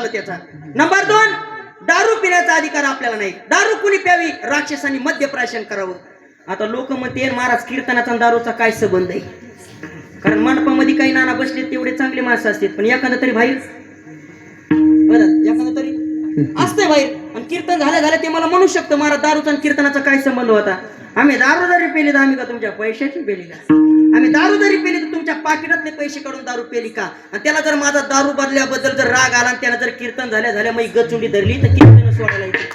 झालं त्याचा. नंबर दोन दारू पिण्याचा अधिकार आपल्याला नाही. दारू कुणी प्यावी? राक्षसांनी मद्यप्राशन करावं. आता लोक म्हणते महाराज कीर्तनाचा दारूचा काय संबंध आहे? कारण मंडपामध्ये काही नाना बसले तेवढे चांगले माणसं असतील. पण एखादा तरी बाहेर. बरं एखादा तरी. असतंय बाहेर. आणि कीर्तन झालं झालं ते मला म्हणू शकतं. महाराज दारूचा आणि कीर्तनाचा काय संबंध होता? आम्ही दारू जरी पेली तर आम्ही का तुमच्या पैशाची पेली का? आम्ही दारू जरी पेली तर तुमच्या पाकिटातले पैसे काढून दारू पेली का? आणि त्याला जर माझा दारू बदल्याबद्दल जर राग आला आणि त्याला जर कीर्तन झाल्या झाल्या मग गचुंडी धरली तर कीर्तन सोडायला येते.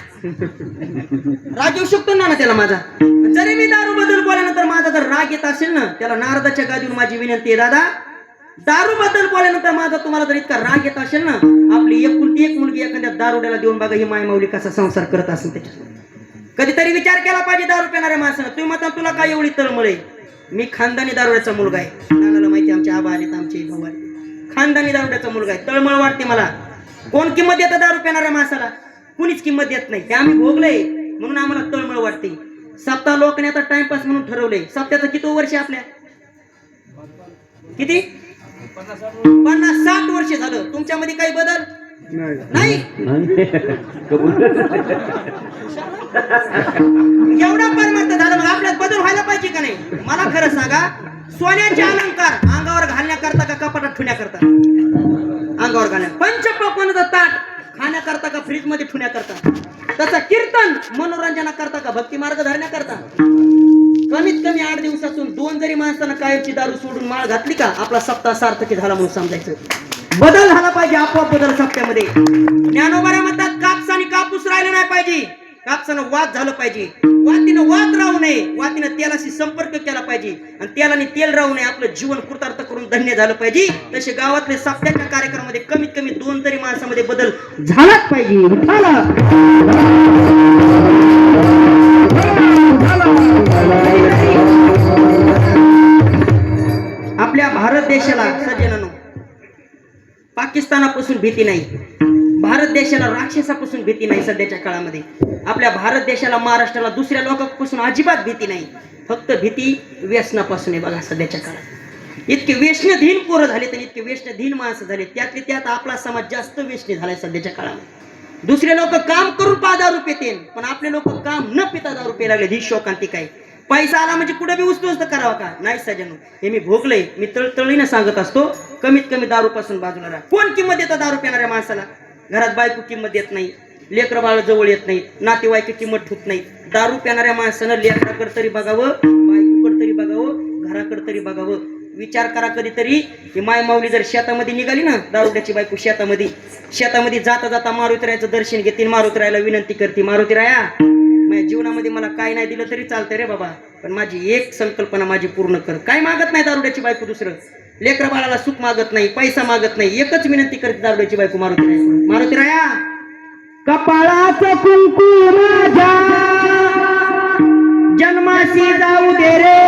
राग येऊ शकतो ना ना त्याला माझा? जरी मी दारू बद्दल बोलल्यानंतर माझा जर राग येत असेल ना त्याला नारदाच्या गादीवर माझी विनंती आहे दादा दारू बदल बोलल्यानंतर माझा तुम्हाला जर इतका राग येत असेल ना आपली एकुलती एक मुलगी एखाद्या दारुड्याला देऊन बघा ही मायमाऊली कसा संसार करत असेल त्याच्या कधीतरी विचार केला पाहिजे दारू पिणाऱ्या माणसानं. तुम्ही म्हणता तुला काय एवढी तळमळ आहे? मी खानदानी दारुड्याचा मुलगा आहे. सांगायला माहिती आमचे आबा आलेत आमचे भाऊ आले खानदानी दारुड्याचा मुलगा आहे. तळमळ वाटते मला. कोण किंमत देतं दारू पिणाऱ्या माणसाला? कुणीच किंमत देत नाही. ते आम्ही भोगलंय. म्हणून आम्हाला तळमळ वाटते. सप्ताह लोकांनी आता टाइमपास म्हणून ठरवलंय. सप्त्याचं किती वर्ष आहे आपल्या? किती? पन्नास साठ वर्ष झालं. तुमच्यामध्ये काही बदल? नाही. एवढा परमार्थ झाला मग आपल्यात बदल व्हायला पाहिजे का नाही? मला खरं सांगा सोन्याचे अलंकार अंगावर घालण्याकरता का कपाटात ठेवण्याकरता? अंगावर घालण्या पंचपक्वानाचं ताट खाण्याकरता का फ्रीजमध्ये ठेवण्याकरता? तसं कीर्तन मनोरंजनाकरता का भक्ती मार्ग धरण्याकरता? कमीत कमी आठ दिवसातून दोन जरी माणसानं कायमची दारू सोडून माळ घातली का आपला सप्ताह सार्थकी झाला म्हणून समजायचं. बदल झाला पाहिजे आपोआप बदल सप्त्यामध्ये ज्ञानोबाऱ्या म्हणतात कापस आणि कापूस राहिलं नाही पाहिजे. कापसानं वाद झालं पाहिजे. वातीनं वाद राहू नये. वातीनं तेलाशी संपर्क केला पाहिजे. आणि तेलाने तेल राहू नये. आपलं जीवन कृतार्थ करून धन्य झालं पाहिजे. तसे गावातले सप्त्याच्या कार्यक्रमामध्ये कमीत कमी दोन तरी माणसामध्ये बदल झालाच पाहिजे. आपल्या भारत देशाला सज्जन पाकिस्तानापासून भीती नाही. भारत देशाला राक्षसापासून भीती नाही सध्याच्या काळामध्ये. आपल्या भारत देशाला महाराष्ट्राला दुसऱ्या लोकांपासून अजिबात भीती नाही. फक्त भीती व्यसनापासून आहे बघा सध्याच्या काळात. इतके व्यसनधीन पोरं झाले तर इतके व्यसनधीन माणसं झाले. त्यातले त्यात आपला समाज जास्त व्यसनी झालाय सध्याच्या काळामध्ये. दुसरे लोक काम करून पा दारू पण आपले लोक काम न पिता दारू प्यायला लागले. ही शोकांतिक आहे. पैसा आला म्हणजे कुठे बी उचलूच तर करावा का? नाही सजनो. हे मी भोगलंय. मी तळतळीनं सांगत असतो कमीत कमी दारू पासून बाजूला राहा. कोण किंमत देतं दारू पिणाऱ्या माणसाला? घरात बायको किंमत देत नाही लेकर बाळ जवळ येत नाही नातेवाईक किंमत ठेवत नाही. दारू पिणाऱ्या माणसानं लेकराकडे तरी बघावं बायकोकडे तरी बघावं घराकडे तरी बघावं. विचार करा कधीतरी. ही माय माऊली जर शेतामध्ये निघाली ना दारुड्याची बायको शेतामध्ये शेतामध्ये जाता जाता मारुतीरायाचं दर्शन घेतील मारुतीरायाला विनंती करते मारुतीराया माझ्या जीवनामध्ये मला काय नाही दिलं तरी चालतंय रे बाबा. पण माझी एक संकल्पना माझी पूर्ण कर. काय मागत नाही दारुड्याची बायको दुसरं? लेकरा बाळाला सुख मागत नाही पैसा मागत नाही एकच विनंती करते दारुड्याची बायको मारुतीराया मारुतीराया कपाळाचं कुंकू माझ्या जन्माशी जाऊ दे रे.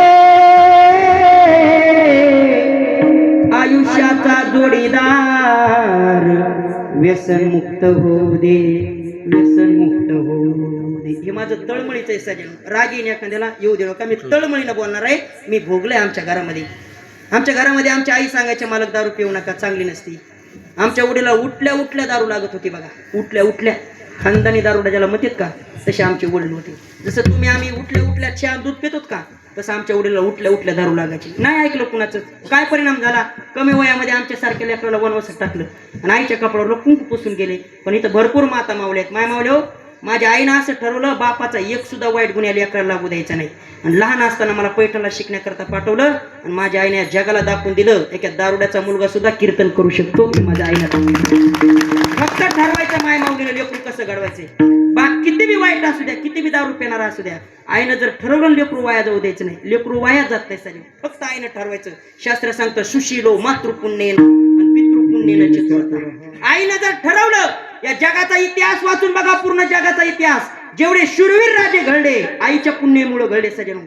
आयुष्याचा जोडीदार व्यसन मुक्त होऊ दे. माझं तळमळीचं आहे सजन रागीने एखाद्याला येऊ दे का मी तळमळीनं बोलणार आहे. मी भोगलंय आमच्या घरामध्ये. आमच्या घरामध्ये आमच्या आई सांगायचे मालक दारू पिऊ नका चांगली नसती. आमच्या उडीला उठल्या उठल्या दारू लागत होती बघा. उठल्या उठल्या. खानदानी दारू ज्याला म्हणतात का? तसे आमचे वडील होते. जसं तुम्ही आम्ही उठल्या उठल्या चहा दूध पितोत का? तसं आमच्या वडीला उठल्या उठल्या दारू लागायची. नाही ऐकलं कुणाचं? काय परिणाम झाला? कमी वयामध्ये आमच्या सारख्या लेकराला वनवासात टाकलं. आणि आईच्या कपड्यावर कुंकू पुसून गेले. पण इथं भरपूर माता मावल्या आहेत. माय मावल्या हो माझ्या आईनं असं ठरवलं बापाचा एक सुद्धा वाईट गुन्ह्या लेकराला लागू द्यायचा नाही. आणि लहान असताना मला पैठणला शिकण्याकरता पाठवलं आणि माझ्या आईने जगाला दाखवून दिलं. एका दारुड्याचा मुलगा सुद्धा कीर्तन करू शकतो. हे माझ्या आईला फक्त ठरवायचं माय माऊलीला लेकरू कसं घडवायचे? बा किती बी वाईट असू द्या किती बी दारू पेणार असू द्या आईनं जर ठरवलं लेकरू वाया जाऊ द्यायचं नाही लेकरू वाया जात नाही सरी फक्त आईनं ठरवायचं. शास्त्र सांगतं सुशीलो मातृपुण्येन आणि पितृपुण्येन चित्तवता. आईनं जर ठरवलं या जगाचा इतिहास वाचून बघा पूर्ण जगाचा इतिहास. जेवढे शूरवीर राजे घडले आईच्या पुण्यमुळे घडले सजन.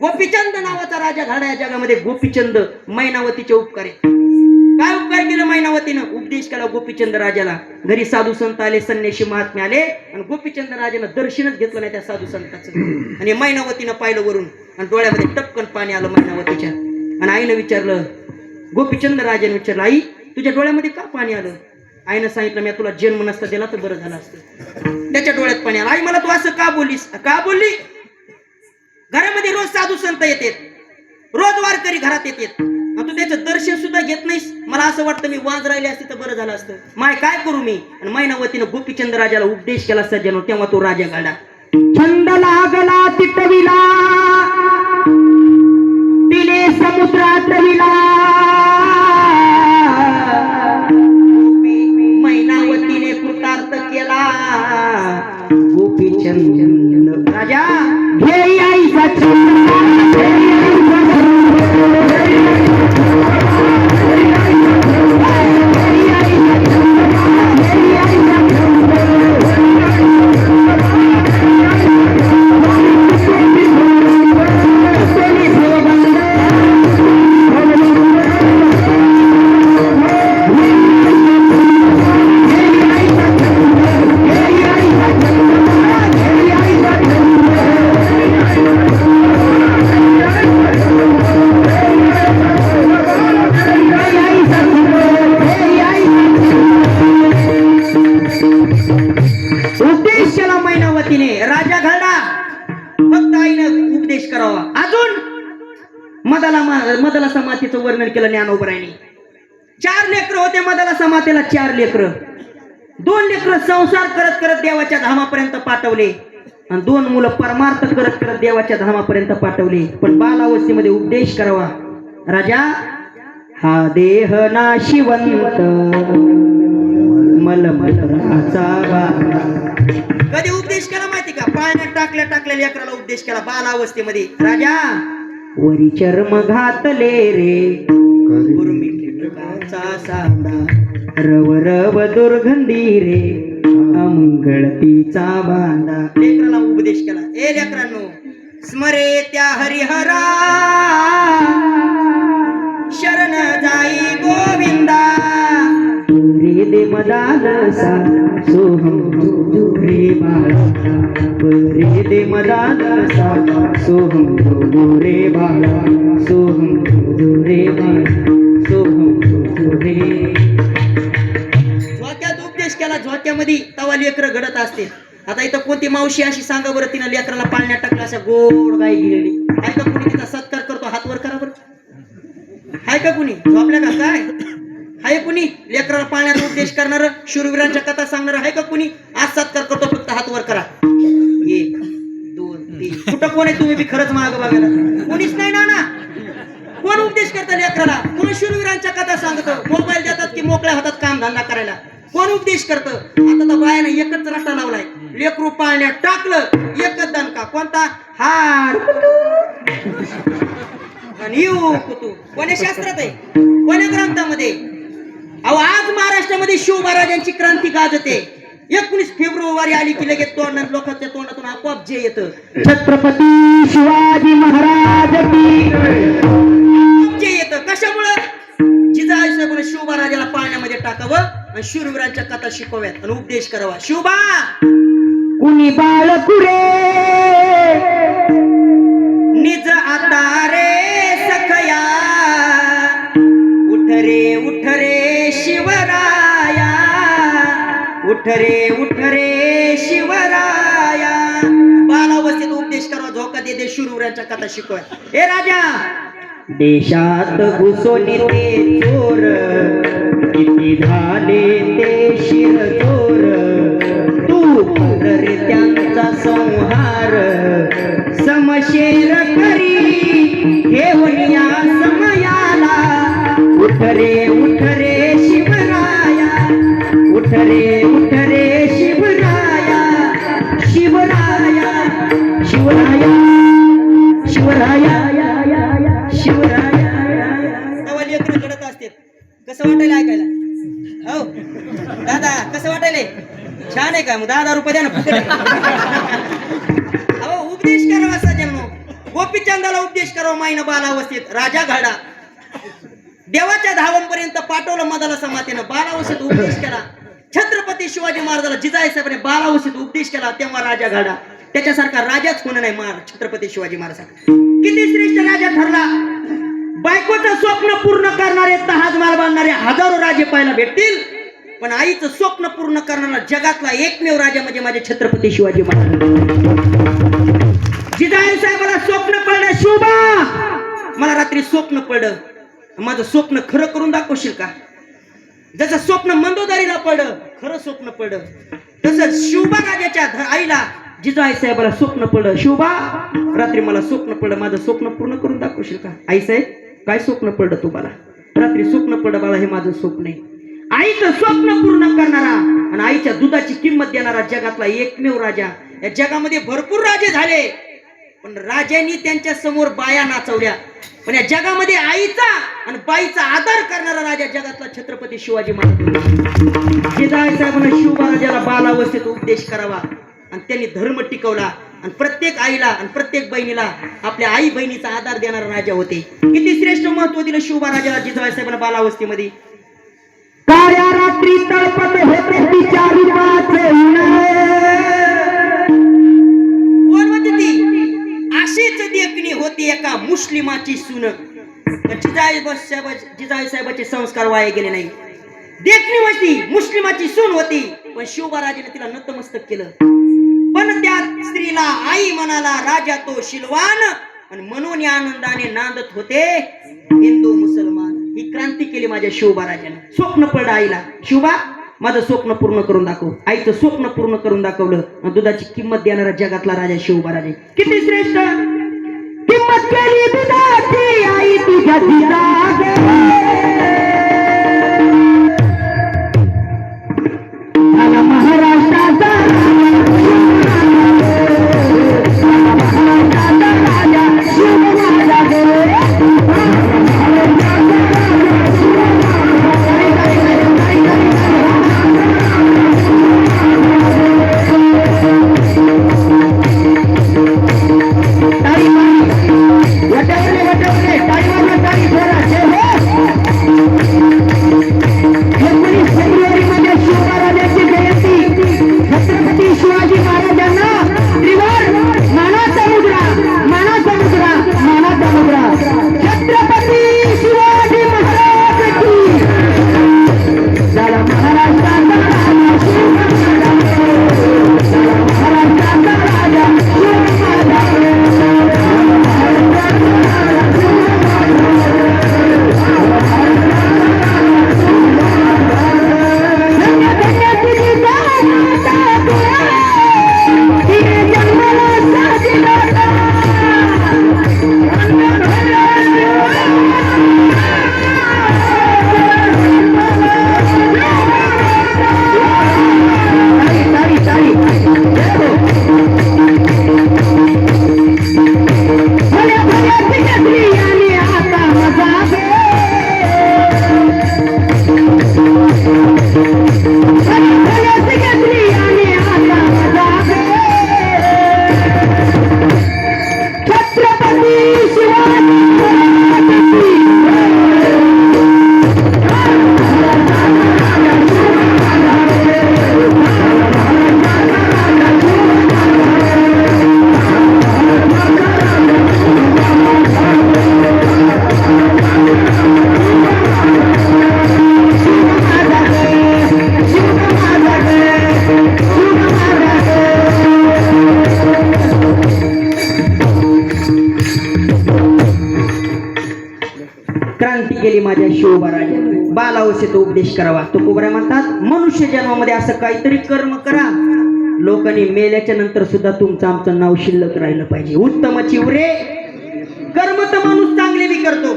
गोपीचंद नावाचा राजा घडा या जगामध्ये. गोपीचंद मैनावतीचे उपकार काय उपकार काय केलं मैनावतीनं? उपदेश केला गोपीचंद राजाला. घरी साधू संत आले संन्याशी महात्मे आले आणि गोपीचंद राजानं दर्शनच घेतलं नाही त्या साधू संताचं. आणि मैनावतीनं पाहिलं वरून आणि डोळ्यामध्ये टपकन पाणी आलं मैनावतीच्या. आणि आईनं विचारलं गोपीचंद राजाने विचारलं आई तुझ्या डोळ्यामध्ये का पाणी आलं? आईनं सांगितलं मी तुला जन्म नसता दिला तर बरं झालं असतं. त्याच्या डोळ्यात पाणी आलं. आई मला तू असं का बोललीस का बोलली? घरामध्ये रोज साधू संत येतात. रोज वारकरी घरात येतात. तू त्याचं दर्शन सुद्धा घेत नाहीस? मला असं वाटतं मी वाज राहिले असते तर बरं झालं असतं. माय काय करू मी? आणि मैनावतीनं गोपीचंद राजाला उपदेश केला सज्जन तेव्हा तो राजा गाडा. छंद लागला तिटविला तिने समुद्रात रविला. केला गोपीचंद केलं ज्ञानोबरायनी चार लेकर होते मदाला समातेला चार लेकर. दोन लेकर संसार करत करत देवाच्या धामापर्यंत पाठवले. आणि दोन मुलं परमार्थ करत करत देवाच्या धामापर्यंत पाठवले. पण बालावस्थेमध्ये उपदेश करावा. राजा हा देह नाशिवंत मलमलराचा वारा. कधी उपदेश केला माहिती का? पाण्यात टाकल्या टाकल्या लेकराला उपदेश केला बालावस्थेमध्ये. राजा वरी चर्म घातले रे. साधा रव रव दुर्गंधी रे. अमंगळतीचा बांधा. लेकराला उपदेश केला. ए लेकरांनो स्मरे त्या हरिहरा. शरण जाई गोविंदा. रे सोहम रे बाळा दे सोहम रे बाळा सोहम रे बाळा सोहम रे झोक्यात उपदेश केला झोक्यामध्ये तवा लेकर घडत असते आता इथं कोणती मावशी अशी सांगा बरं तिनं लेकराला पाळण्यात टाकलं अशा गोड गाई गेलेली आहे का कुणी तिचा सत्कार करतो? हात वर करा बरं. हाय का कुणी? झोपल्या का? काय? हाय कुणी? लेकराला पाण्याचा उपदेश करणार शूरवीरांच्या कथा सांगणार आहे का कुणी? आज सत्कार करतो फक्त हात वर करा. एक दोन तीन. कुठं कोण आहे तुम्ही बी खरंच माग बघायला? कोणीच नाही ना ना कोण उपदेश करता लेकराला? कोण शूरवीरांच्या कथा सांगतो? मोबाईल देतात की मोकळ्या हातात काम धंदा करायला? कोण उपदेश करतं? आता तर बायाने एकच रस्ता लावलाय. लेकरू पाळण्यात टाकलं. एकच दणका कोणता? हार आणि येऊ कुतू कोण्या शास्त्रात आहे? कोण्या ग्रंथामध्ये? अहो आज महाराष्ट्रामध्ये शिव महाराजांची क्रांती गाजते. एकोणीस फेब्रुवारी आली की लगेच तोंडात लोकांच्या तोंडातून आपोआप जे येतं. छत्रपती शिवाजी महाराज जे येतं. कशामुळं? जिजाऊ शिव महाराजाला पाण्यामध्ये टाकावं आणि शूरवीरांच्या कथा शिकव्यात आणि उपदेश करावा. शिवबा! कुणी बाळकुरे? उठ रे उठ रे शिवराया. बालावस्थेत उपदेश करा झोका दे दे शुरवऱ्यांच्या कथा शिकवाय हे राजा देशात घुसून ते चोर. किती झाले ते शिर चोर तू कर रे त्यांचा संहार. समशेर करी घेऊन या समयाला. उठ रे उठ रे शिवराया. उठ रे असा जन्म बालावस्थेत राजा घडा. देवाच्या धावांपर्यंत पाठवलं मदाला समातेनं. बालावस्थेत उपदेश केला. छत्रपती शिवाजी महाराजाला जिजाई साहेबांनी बालावस्थेत उपदेश केला तेव्हा राजा घडा. त्याच्यासारखा राजाच होणं नाही मार छत्रपती शिवाजी महाराज किती श्रेष्ठ राजा ठरला? बायकोचं स्वप्न पूर्ण करणारे तहाज माल बांधणारे हजारो राजे पाहायला भेटतील. पण आईचं स्वप्न पूर्ण करणारा जगातला एकमेव राजा म्हणजे माझे छत्रपती शिवाजी महाराज. जिजाई साहेबाला स्वप्न पडलं शोभा! मला रात्री स्वप्न पडलं. माझं स्वप्न खरं करून दाखवशील का? जसं स्वप्न मंदोदारीला पडलं खरं स्वप्न पडलं. तसं शिवबा राजाच्या आईला जिजाई साहेबाला स्वप्न पडलं. शिवबा रात्री मला स्वप्न पडलं. माझं स्वप्न पूर्ण करून दाखवशील का? आई साहेब काय स्वप्न पडलं तुम्हाला? रात्री स्वप्न पडलं बाबा हे माझं स्वप्न आहे. आईचं स्वप्न पूर्ण करणारा आणि आईच्या दुधाची किंमत देणारा जगातला एकमेव राजा. या जगामध्ये भरपूर राजे झाले. पण राजांनी त्यांच्यासमोर बाया नाचवल्या. पण या जगामध्ये आईचा आणि बाईचा आदर करणारा राजा जगातला छत्रपती शिवाजी महाराज जिजाई साहेबांना शिवराजाला बालावस्थेत उपदेश करावा. आणि त्यांनी धर्म टिकवला. आणि प्रत्येक आईला आणि प्रत्येक बहिणीला आपल्या आई बहिणीचा आधार देणारा राजा होते. किती श्रेष्ठ महत्त्व दिलं शिवबा जिजाबाई साहेबांना बालावस्थेमध्ये. काळ्या रात्री तळपत होते होती एका मुस्लिमाची सुन. पण जिजाई साहेब जिजाई साहेबाचे संस्कार वाया गेले नाही. देखणी होती मुस्लिमाची सून होती पण शिवबाराजाने तिला नतमस्तक केलं. पण त्या स्त्रीला आई म्हणाला राजा तो शिलवान आणि म्हणून या आनंदाने नांदत होते. हिंदू मुसलमान ही क्रांती केली माझ्या शिवबाराजाने. स्वप्न पडलं आईला. शिवबा माझं स्वप्न पूर्ण करून दाखव. आईचं स्वप्न पूर्ण करून दाखवलं. दुधाची किंमत देणारा जगातला राजा शिवबाराजे. किती श्रेष्ठ! किंमत केली दुधाची आई तुझ्या जिजागे गेली केली माझ्या शिवबाराजाने बालावसेचा उपदेश करावा. तो कोबरा म्हणतात मनुष्य जन्मामध्ये असं काहीतरी कर्म करा. लोकांनी मेल्याच्या नंतर सुद्धा तुमचं आमचं नाव शिल्लक राहिलं पाहिजे. उत्तम चिवरे. कर्म तर माणूस चांगले बी करतो.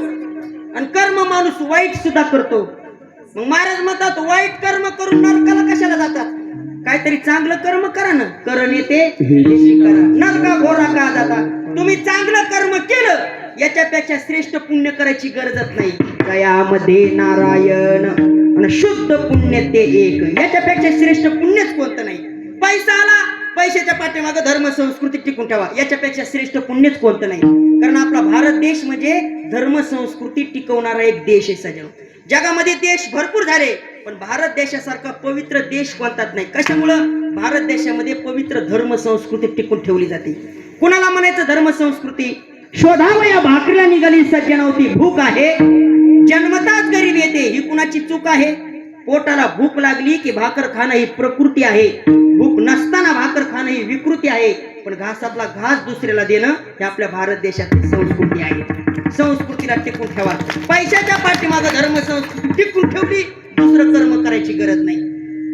आणि कर्म माणूस वाईट सुद्धा करतो. मग महाराज म्हणतात वाईट कर्म करून नरकाला कशाला जातात? काहीतरी चांगलं कर्म करा ना. करण येते करा. नरका घोरा का जाता? तुम्ही चांगलं कर्म केलं याच्यापेक्षा श्रेष्ठ पुण्य करायची गरजच नाही. दयामध्ये नारायण. आणि शुद्ध पुण्य ते एक. याच्यापेक्षा श्रेष्ठ पुण्यच कोणतं नाही? पैसा आला पैशाच्या पाठीमागे धर्म संस्कृती टिकून ठेवा. याच्यापेक्षा श्रेष्ठ पुण्यच कोणतं नाही? कारण आपला भारत देश म्हणजे धर्म संस्कृती टिकवणारा एक देश आहे सजन. जगामध्ये देश भरपूर झाले पण भारत देशासारखा पवित्र देश कोणताच नाही. कशामुळं? भारत देशामध्ये पवित्र धर्म संस्कृती टिकून ठेवली जाते. कुणाला म्हणायचं धर्म संस्कृती? शोधावया भाकरीला निघाली सज्जनावती भूक आहे. जन्मताच गरीब येते ही कुणाची चूक आहे? पोटाला भूक लागली की भाकर खाणं ही प्रकृती आहे. भूक नसताना भाकर खाणं ही विकृती आहे. पण घासातला घास दुसऱ्याला देणं हे आपल्या भारत देशातील संस्कृती आहे. संस्कृतीला टिकून ठेवा. पैशाच्या पाठीमागं धर्म संस्कृती टिकून ठेवली दुसरं कर्म करायची गरज नाही.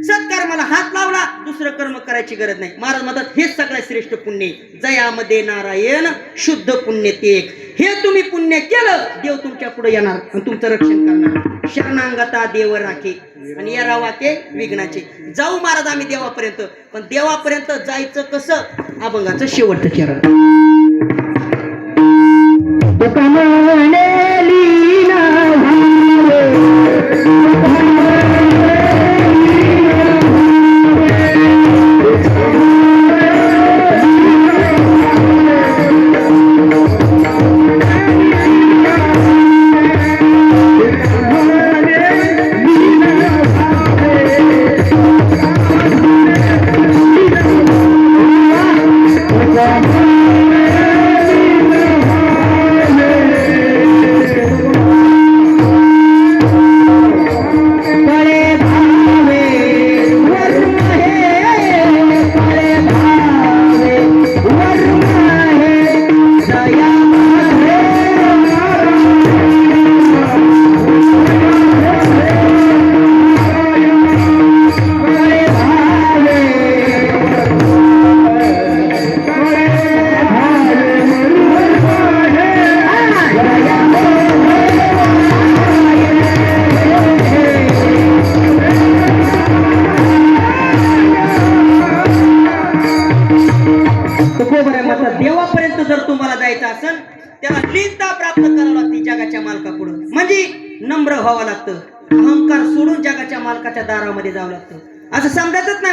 सत्कर्माला हात लावला दुसरं कर्म करायची गरज नाही. महाराज म्हणतात हेच सगळ्यात श्रेष्ठ पुण्य जयामध्ये नारायण शुद्ध पुण्य ते एक. हे तुम्ही पुण्य केलं देव तुमच्यापुढे येणार आणि तुमचं रक्षण करणार. शरणांगता देव राखे आणि या रावाके विघ्नाचे. जाऊ महाराज आम्ही देवापर्यंत पण देवापर्यंत जायचं कसं? अभंगाचं शेवटचं चरण.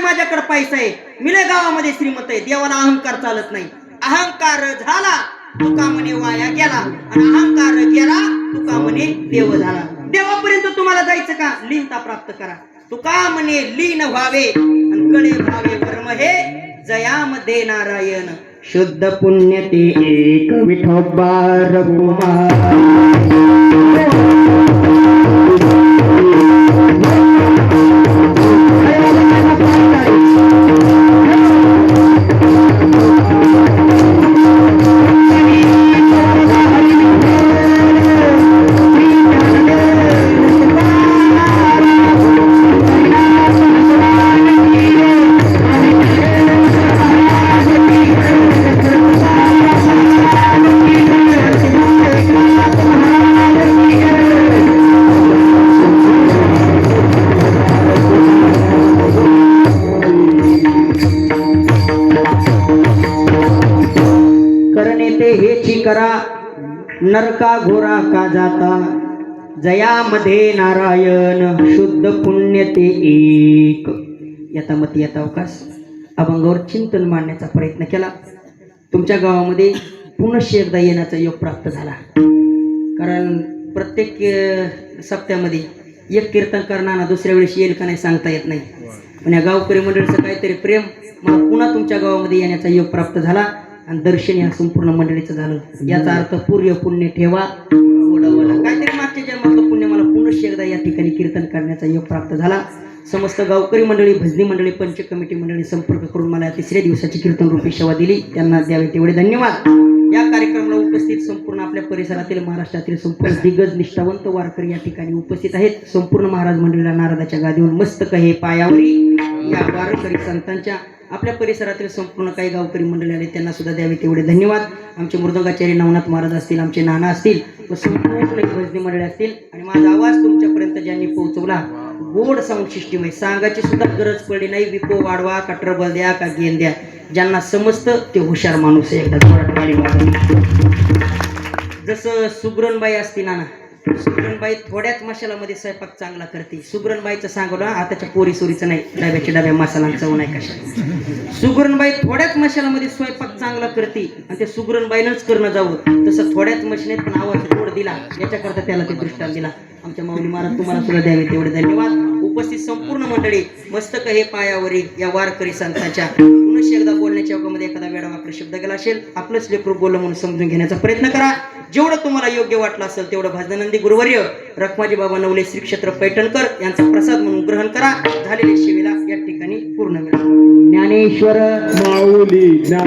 माझ्याकडे पैसा आहे. मिले गावामध्ये श्रीमंत आहे. देवाला अहंकार चालत नाही. अहंकार झाला तुका म्हणे वाया गेला. आणि अहंकार गेला तुका म्हणे देव झाला. देवापर्यंत तुम्हाला जायचं का? लीनता प्राप्त करा. तुका म्हणे लीन व्हावे आणि कळे व्हावे. कर्म हे जयामध्ये नारायण शुद्ध पुण्य ते एक विठोबा रघुमा का जाता? जयामध्ये नारायण शुद्ध पुण्य ते एक. यथामती यथावकाश अभंगावर चिंतन मांडण्याचा प्रयत्न केला. तुमच्या गावामध्ये पुनश्च एकदा येण्याचा योग प्राप्त झाला. कारण प्रत्येक सप्त्यामध्ये एक कीर्तन करणारा दुसऱ्या वेळेस येईल का नाही सांगता येत नाही. पण या गावकरी मंडळीचं काहीतरी प्रेम मला पुन्हा तुमच्या गावामध्ये येण्याचा योग प्राप्त झाला. आणि दर्शन या संपूर्ण मंडळीचं झालं. याचा अर्थ पूर्य पुण्य ठेवा उडवला काहीतरी मागच्या जन्मातलं पुण्य मला पुनश्च एकदा या ठिकाणी कीर्तन करण्याचा योग प्राप्त झाला. समस्त गावकरी मंडळी भजनी मंडळी पंच कमिटी मंडळी संपर्क करून मला या तिसऱ्या दिवसाची कीर्तन रूपी सेवा दिली. त्यांना द्यावे तेवढे धन्यवाद. या कार्यक्रमाला उपस्थित संपूर्ण आपल्या परिसरातील महाराष्ट्रातील संपूर्ण दिग्गज निष्ठावंत वारकरी या ठिकाणी उपस्थित आहेत. संपूर्ण महाराज मंडळीला नारदाच्या गादीवर मस्तक हे पायावरी या वारकरी संतांच्या आपल्या परिसरातील संपूर्ण काही गावकरी मंडळी आले त्यांना सुद्धा द्यावे तेवढे धन्यवाद. आमचे मृदंगाचार्य नवनाथ महाराज असतील आमचे नाना असतील व संपूर्ण भजनी मंडळी असतील. आणि माझा आवाज तुमच्यापर्यंत ज्यांनी पोहोचवला गोड साऊंड सिस्टीम आहे. सांगायची सुद्धा गरज पडली नाही. विपो वाढवा का ट्रबल द्या का गेंद द्या. ज्यांना समजतं ते हुशार माणूस आहे. एकदा मराठवाडी जसं सुग्रणबाई असती ना सुग्रणबाई थोड्याच मशालामध्ये स्वयंपाक चांगला करते सुग्रणबाईचं सांगू ना आताच्या पोरी सोरीचं नाही. डब्याच्या डब्या मसाला चव नाही कशा. सुगरणबाई थोड्याच मशालामध्ये स्वयंपाक चांगला करते आणि ते सुगरणबाईनंच करणं जावं तसं थोड्याच मशिनीत पण आवाज गोड दिला. याच्याकरता त्याला ते दृष्टांत दिला. आमच्या माऊली महाराज तुम्हाला सुद्धा द्यावे तेवढे धन्यवाद. उपस्थित संपूर्ण मंडळी मस्तक हे पायावरील या वारकरी संतांच्या. पुनश्च एकदा बोलण्याच्या योगामध्ये एखादा वेळा वाकडा शब्द गेला असेल आपलंच लेकरू बोललं म्हणून समजून घेण्याचा प्रयत्न करा. जेवढं तुम्हाला योग्य वाटलं असेल तेवढं भजनानंदी गुरुवर्य रखमाजी बाबा नवले श्री क्षेत्र पैठणकर यांचा प्रसाद म्हणून ग्रहण करा. झालेल्या शिवेला या ठिकाणी पूर्ण मिळा ज्ञानेश्वर माऊली ज्ञान